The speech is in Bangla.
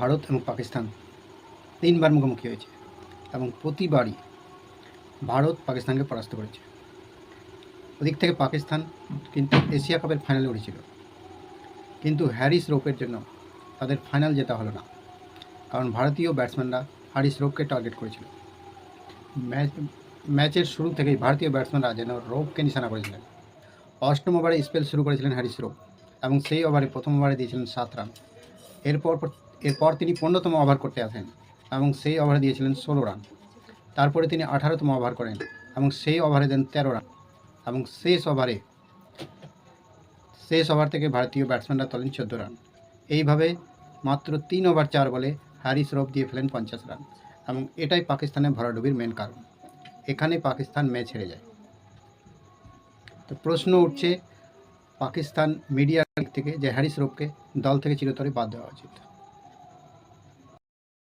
ভারত এবং পাকিস্তান তিনবার মুখোমুখি হয়েছে এবং প্রতিবারই ভারত পাকিস্তানকে পরাস্ত করেছে। ওদিক থেকে পাকিস্তান কিন্তু এশিয়া কাপের ফাইনালে উঠেছিল। কিন্তু হ্যারিস রোপের জন্য তাদের ফাইনাল জেতা হলো না। কারণ ভারতীয় ব্যাটসম্যানরা হ্যারিস রোপকে টার্গেট করেছিল। ম্যাচ, ম্যাচের শুরু থেকেই ভারতীয় ব্যাটসম্যানরা যেন রোপকে নিশানা করেছিলেন। অষ্টম ওভারে স্পেল শুরু করেছিলেন হ্যারিস রোপ এবং সেই ওভারে প্রথম ওভারে দিয়েছিলেন সাত রান এরপর এরপর তিনি পনেরোতম ওভার করতে আসেন এবং সেই ওভারে দিয়েছিলেন ষোলো রান। তারপরে তিনি আঠারোতম ওভার করেন এবং সেই ওভারে দেন তেরো রান এবং শেষ ওভারে, শেষ ওভার থেকে ভারতীয় ব্যাটসম্যানরা তোলেন চোদ্দ রান। এইভাবে মাত্র তিন ওভার চার বলে হ্যারিস রোপ দিয়ে ফেলেন পঞ্চাশ রান এবং এটাই পাকিস্তানের ভরাডুবির মেন কারণ। এখানে পাকিস্তান ম্যাচ হেরে যায়। তো প্রশ্ন উঠছে পাকিস্তান মিডিয়ার দিক থেকে যে হ্যারিস রোপকে দল থেকে চিরতরে বাদ দেওয়া উচিত।